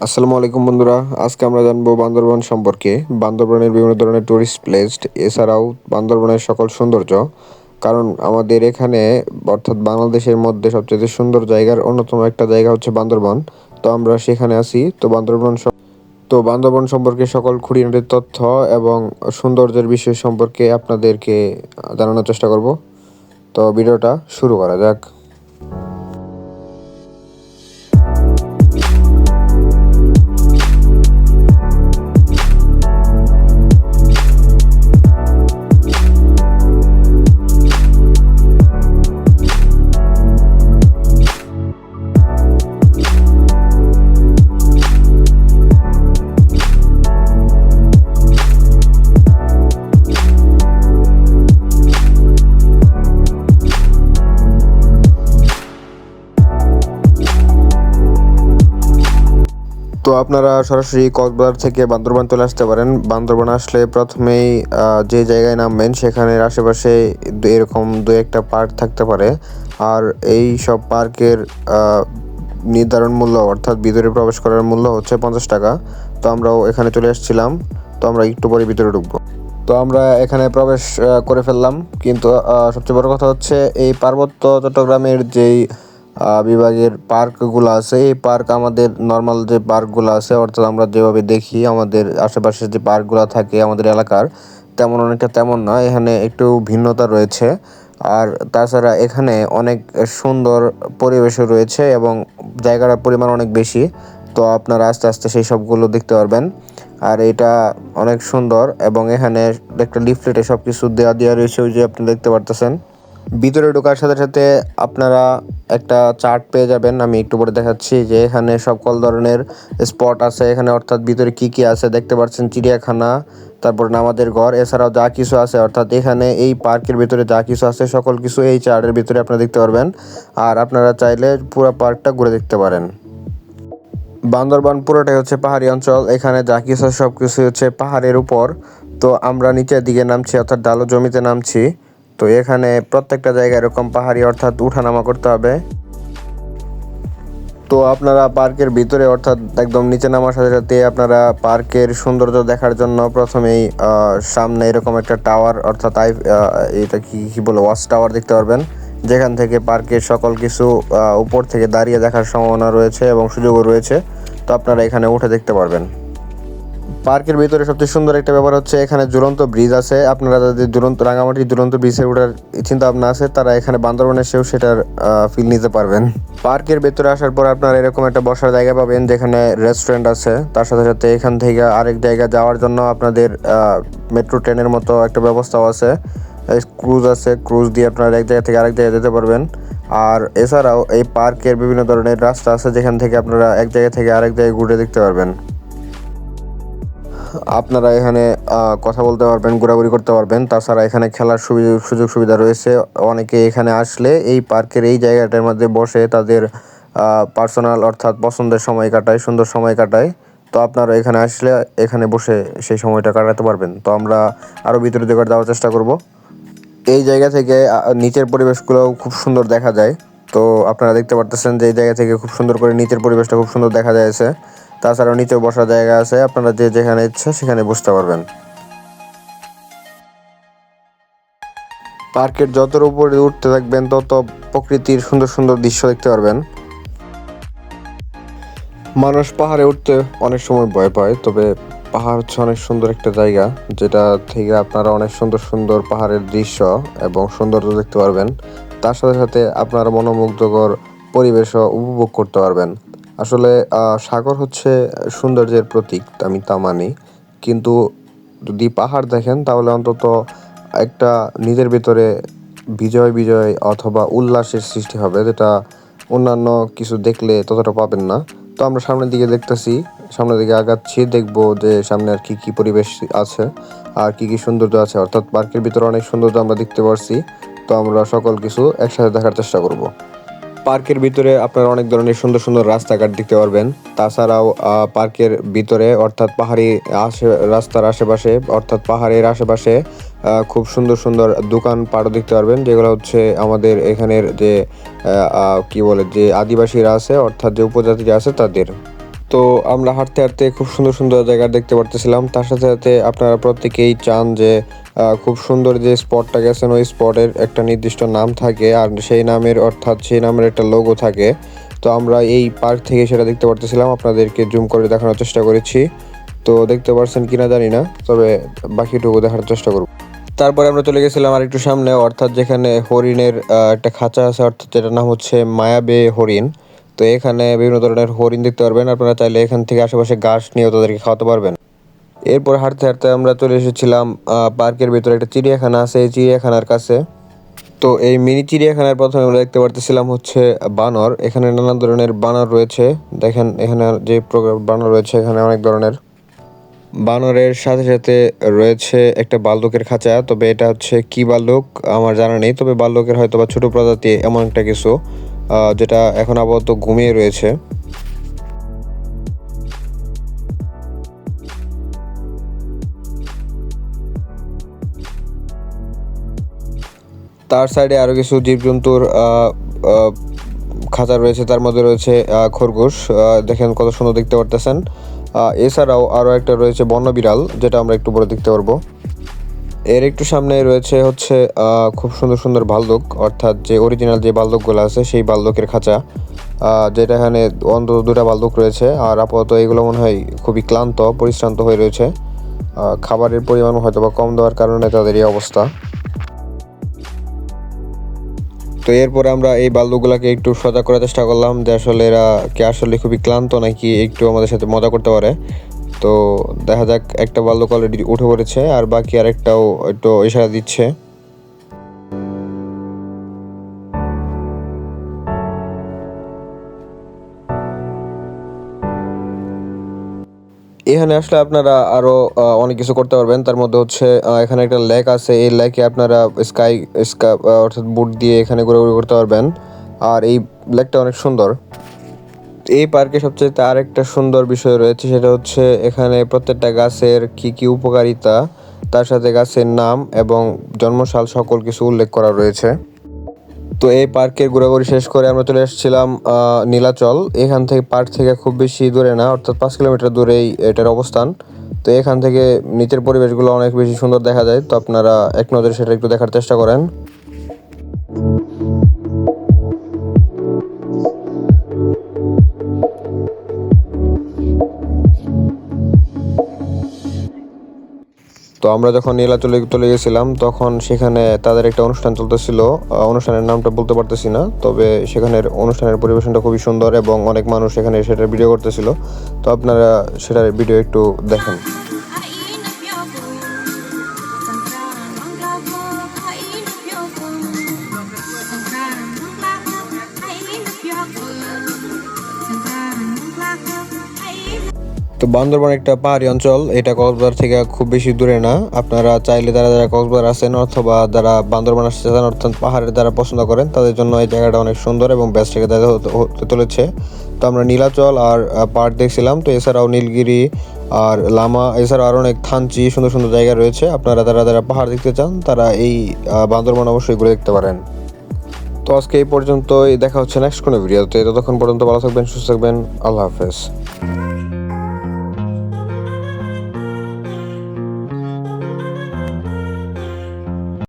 আসসালামু আলাইকুম বন্ধুরা, আজকে আমরা জানব বান্দরবান সম্পর্কে। বান্দরবানের বিভিন্ন ধরনের টুরিস্ট প্লেস এছাড়াও বান্দরবানের সকল সৌন্দর্য। কারণ আমাদের এখানে, অর্থাৎ বাংলাদেশের মধ্যে সবচেয়ে সুন্দর জায়গার অন্যতম একটা জায়গা হচ্ছে বান্দরবান। তো আমরা সেখানে আছি। তো বান্দরবান তো বান্দরবান সম্পর্কে সকল খুঁটিনাটির তথ্য এবং সৌন্দর্যের বিষয় সম্পর্কে আপনাদেরকে জানানোর চেষ্টা করব। তো ভিডিওটা শুরু করা যাক। আপনারা সরাসরি কক্সবাজার থেকে বান্দরবান চলে আসতে পারেন। বান্দরবান আসলে প্রথমেই যে জায়গায় নামবেন, সেখানের আশেপাশে এরকম দু একটা পার্ক থাকতে পারে। আর এই সব পার্কের নির্ধারণ মূল্য, অর্থাৎ ভিতরে প্রবেশ করার মূল্য হচ্ছে পঞ্চাশ টাকা। তো আমরাও এখানে চলে আসছিলাম। তো আমরা একটু পরে ভিতরে ঢুকবো। তো আমরা এখানে প্রবেশ করে ফেললাম। কিন্তু সবচেয়ে বড় কথা হচ্ছে, এই পার্বত্য চট্টগ্রামের যেই বিভাগের পার্কগুলো আছে। এই পার্ক আমাদের নর্মাল যে পার্কগুলো আছে, অর্থাৎ আমরা যেভাবে দেখি, আমাদের আশেপাশে যে পার্কগুলো থাকে আমাদের এলাকার, তেমন অনেকটা তেমন না, এখানে একটু ভিন্নতা রয়েছে। আর তাছাড়া এখানে অনেক সুন্দর পরিবেশও রয়েছে এবং জায়গাটার পরিমাণ অনেক বেশি। তো আপনারা আস্তে আস্তে সেই সবগুলো দেখতে পারবেন। আর এটা অনেক সুন্দর এবং এখানে একটা লিফলেটে সব কিছু দেওয়া দেওয়া রয়েছে, ওই যে আপনি দেখতে পারতেছেন। ভিতরে ঢোকার সাথে সাথে আপনারা একটা চার্ট পেয়ে যাবেন। আমি একটু পরে দেখাচ্ছি যে এখানে সকল ধরনের স্পট আছে। এখানে অর্থাৎ ভিতরে কি কি আছে? দেখতে পাচ্ছেন চিড়িয়াখানা, তারপর নামাজের ঘর, এছাড়াও যা কিছু আছে। অর্থাৎ এখানে এই পার্কের ভিতরে যা কিছু আছে, সকল কিছু এই চার্টের ভিতরে আপনারা দেখতে পারবেন। আর আপনারা চাইলে পুরো পার্কটা ঘুরে দেখতে পারেন। বান্দরবান পুরোটাই হচ্ছে পাহাড়ি অঞ্চল। এখানে যা কিছু সব কিছু হচ্ছে পাহাড়ের উপর। তো আমরা নিচের দিকে নামছি, অর্থাৎ ডালো জমিতে নামছি। তো এখানে প্রত্যেকটা জায়গায় এরকম পাহাড়ি অর্থাৎ উঠানামা করতে হবে। তো আপনারা পার্কের ভিতরে অর্থাৎ একদম নিচে নামার সাথে সাথে আপনারা পার্কের সৌন্দর্য দেখার জন্য প্রথমেই সামনে এরকম একটা টাওয়ার অর্থাৎ আই এটা কি কি বলে, ওয়াচ টাওয়ার দেখতে পারবেন। যেখান থেকে পার্কের সকল কিছু উপর থেকে দাঁড়িয়ে দেখার সম্ভাবনা রয়েছে এবং সুযোগও রয়েছে। তো আপনারা এখানে উঠে দেখতে পারবেন। পার্কের ভিতরে সবচেয়ে সুন্দর একটা ব্যাপার হচ্ছে এখানে ঝুলন্ত ব্রিজ আছে। আপনারা যাদের ঝুলন্ত রাঙামাটি ঝুলন্ত ব্রিজে ওঠার চিন্তা ভাবনা আছে, তারা এখানে বান্দরবানে এসেও সেটার ফিল নিতে পারবেন। পার্কের ভেতরে আসার পর আপনারা এরকম একটা বসার জায়গা পাবেন যেখানে রেস্টুরেন্ট আছে। তার সাথে সাথে এখান থেকে আরেক জায়গা যাওয়ার জন্য আপনাদের মেট্রো ট্রেনের মতো একটা ব্যবস্থাও আছে। ক্রুজ আছে ক্রুজ দিয়ে আপনারা এক জায়গা থেকে আরেক জায়গায় যেতে পারবেন। আর এছাড়াও এই পার্কের বিভিন্ন ধরনের রাস্তা আছে যেখান থেকে আপনারা এক জায়গা থেকে আরেক জায়গায় ঘুরে দেখতে পারবেন। আপনারা এখানে কথা বলতে পারবেন, ঘোরাঘুরি করতে পারবেন। তাছাড়া এখানে খেলার সুযোগ সুবিধা রয়েছে। অনেকে এখানে আসলে এই পার্কের এই জায়গাটার মধ্যে বসে তাদের পার্সোনাল অর্থাৎ পছন্দের সময় কাটায়, সুন্দর সময় কাটায়। তো আপনারা এখানে আসলে এখানে বসে সেই সময়টা কাটাতে পারবেন। তো আমরা আরও ভিতরে দিকে যাওয়ার চেষ্টা করব। এই জায়গা থেকে নিচের পরিবেশগুলোও খুব সুন্দর দেখা যায়। তো আপনারা দেখতে পারতেছেন যে এই জায়গা থেকে খুব সুন্দর করে নিচের পরিবেশটা খুব সুন্দর দেখা যাচ্ছে। তাছাড়াও নিচেও বসার জায়গা আছে, আপনারা যে যেখানে ইচ্ছা সেখানে বসতে পারবেন। পার্কের যত উপরে উঠতে থাকবেন, তত প্রকৃতির সুন্দর সুন্দর দৃশ্য দেখতে পারবেন। মানুষ পাহাড়ে উঠতে অনেক সময় ভয় পায়, তবে পাহাড় হচ্ছে অনেক সুন্দর একটা জায়গা, যেটা থেকে আপনারা অনেক সুন্দর সুন্দর পাহাড়ের দৃশ্য এবং সৌন্দর্য দেখতে পারবেন। তার সাথে সাথে আপনারা মনোমুগ্ধকর পরিবেশও উপভোগ করতে পারবেন। আসলে সাগর হচ্ছে সৌন্দর্যের প্রতীক, আমি তা মানি। কিন্তু যদি পাহাড় দেখেন, তাহলে অন্তত একটা নিজের ভিতরে বিজয় বিজয় অথবা উল্লাসের সৃষ্টি হবে, যেটা অন্যান্য কিছু দেখলে ততটা পাবেন না। তো আমরা সামনের দিকে দেখতেছি, সামনের দিকে আগাচ্ছি, দেখব যে সামনে আর কি কি পরিবেশ আছে, আর কি কি সৌন্দর্য আছে। অর্থাৎ পার্কের ভিতরে অনেক সৌন্দর্য আমরা দেখতে পারছি। তো আমরা সকল কিছু একসাথে দেখার চেষ্টা করব। পার্কের ভিতরে আপনারা অনেক ধরনের সুন্দর সুন্দর রাস্তাঘাট দেখতে পারবেন। তাছাড়াও পার্কের ভিতরে অর্থাৎ পাহাড়ি আশে রাস্তার আশেপাশে, অর্থাৎ পাহাড়ের আশেপাশে খুব সুন্দর সুন্দর দোকান পাটও দেখতে পারবেন, যেগুলো হচ্ছে আমাদের এখানের যে কি বলে, যে আদিবাসীরা আছে, অর্থাৎ যে উপজাতিরা আছে তাদের। তো আমরা হাঁটতে হাঁটতে খুব সুন্দর সুন্দর জায়গা দেখতে পারতেছিলাম। তার সাথে সাথে আপনারা প্রত্যেকেই চান যে খুব সুন্দর যে স্পটটা গেছেন, ওই স্পটের একটা নির্দিষ্ট নাম থাকে আর সেই নামের অর্থাৎ সেই নামের একটা লোগো থাকে। তো আমরা এই পার্ক থেকে সেটা দেখতে পারতেছিলাম, আপনাদেরকে জুম করে দেখানোর চেষ্টা করেছি। তো দেখতে পারছেন কিনা জানি না, তবে বাকিটুকু দেখার চেষ্টা করব। তারপরে আমরা চলে গেছিলাম আর একটু সামনে, অর্থাৎ যেখানে হরিণের একটা খাঁচা আছে, অর্থাৎ যেটার নাম হচ্ছে মায়াবে হরিণ। তো এখানে বিভিন্ন ধরনের হরিণ দেখতে পারবেন, আপনারা চাইলে এখান থেকে আশেপাশে ঘাস নিয়েও তাদেরকে খাওয়াতে পারবেন। এরপর হাঁটতে হাঁটতে আমরা চলে এসেছিলাম পার্কের ভিতরে একটা চিড়িয়াখানা আছে, এই চিড়িয়াখানার কাছে। তো এই মিনি চিড়িয়াখানার প্রথমে আমরা দেখতে পারতেছিলাম হচ্ছে বানর। এখানে নানান ধরনের বানর রয়েছে। দেখেন এখানে যে প্রকার বানর রয়েছে এখানে অনেক ধরনের। বানরের সাথে সাথে রয়েছে একটা বালদকের খাঁচা, তবে এটা হচ্ছে কি বালক আমার জানা নেই, তবে বালকের হয়তো বা ছোটো প্রজাতি এমন একটা কিছু যেটা এখন আপাতত ঘুমিয়ে রয়েছে। তার সাইডে আরও কিছু জীবজন্তুর খাঁচা রয়েছে, তার মধ্যে রয়েছে খরগোশ দেখেন কত সুন্দর দেখতে পারতেছেন। এছাড়াও আরও একটা রয়েছে বন্য বিড়াল, যেটা আমরা একটু পরে দেখতে পারব। এর একটু সামনে রয়েছে হচ্ছে খুব সুন্দর সুন্দর বালদক, অর্থাৎ যে অরিজিনাল যে বালদকগুলো আছে, সেই বালদকের খাঁচা। যেটা এখানে অন্তত দুটা বালদক রয়েছে, আর আপাতত এগুলো মনে হয় খুবই ক্লান্ত, পরিশ্রান্ত হয়ে রয়েছে। খাবারের পরিমাণ হয়তো বা কম দেওয়ার কারণে তাদের এই অবস্থা। তো এরপরে আমরা এই বাল্যগুলাকে একটু সজাগ করার চেষ্টা করলাম যে আসলে এরা কি আসলে খুবই ক্লান্ত নাকি একটু আমাদের সাথে মজা করতে পারে। তো দেখা যাক, একটা বাল্যক অলরেডি উঠে পড়েছে আর বাকি আরেকটাও একটু ইশারা দিচ্ছে। এখানে আসলে আপনারা আরও আহ, অনেক কিছু করতে পারবেন। তার মধ্যে হচ্ছে এখানে একটা লেক আছে। এই লেকে আপনারা স্কাই স্কা অর্থাৎ বুট দিয়ে এখানে ঘোরাঘুরি করতে পারবেন। আর এই লেকটা অনেক সুন্দর। এই পার্কে সবচেয়ে আরেকটা সুন্দর বিষয় রয়েছে সেটা হচ্ছে এখানে প্রত্যেকটা গাছের কি কি উপকারিতা তার সাথে গাছের নাম এবং জন্মসাল সকল কিছু উল্লেখ করা রয়েছে। তো এই পার্কের ঘোরাঘুরি শেষ করে আমরা চলে এসেছিলাম নীলাচল। এখান থেকে পার্ক থেকে খুব বেশি দূরে না, অর্থাৎ পাঁচ কিলোমিটার দূরেই এটার অবস্থান। তো এখান থেকে নিচের পরিবেশগুলো অনেক বেশি সুন্দর দেখা যায়। তো আপনারা এক নজরে সেটা একটু দেখার চেষ্টা করেন। তো আমরা যখন নীলাচলে চলে গেছিলাম, তখন সেখানে তাদের একটা অনুষ্ঠান চলতেছিল। অনুষ্ঠানের নামটা বলতে পারতেছি না, তবে সেখানের অনুষ্ঠানের পরিবেশনটা খুবই সুন্দর এবং অনেক মানুষ সেখানে সেটার ভিডিও করতেছিল। তো আপনারা সেটার ভিডিও একটু দেখেন। বান্দরবান একটা পাহাড়ি অঞ্চল। এটা কক্সবাজার থেকে খুব বেশি দূরে না। আপনারা চাইলে যারা যারা কক্সবাজার আছেন অথবা যারা বান্দরবান আসতে চান, অর্থাৎ পাহাড়ের দ্বারা পছন্দ করেন, তাদের জন্য এই জায়গাটা অনেক সুন্দর এবং বেস্ট জায়গা হতে চলেছে। তো আমরা নীলাচল আর পাহাড় দেখছিলাম। তো এছাড়াও নীলগিরি আর লামা, এছাড়াও আরও অনেক থানচি, সুন্দর সুন্দর জায়গা রয়েছে। আপনারা যারা যারা পাহাড় দেখতে চান, তারা এই বান্দরবান অবশ্যই ঘুরে দেখতে পারেন। তো আজকে এই পর্যন্তই, দেখা হচ্ছে নেক্সট কোনো ভিডিওতে ততক্ষণ পর্যন্ত ভালো থাকবেন, সুস্থ থাকবেন। আল্লাহ হাফেজ।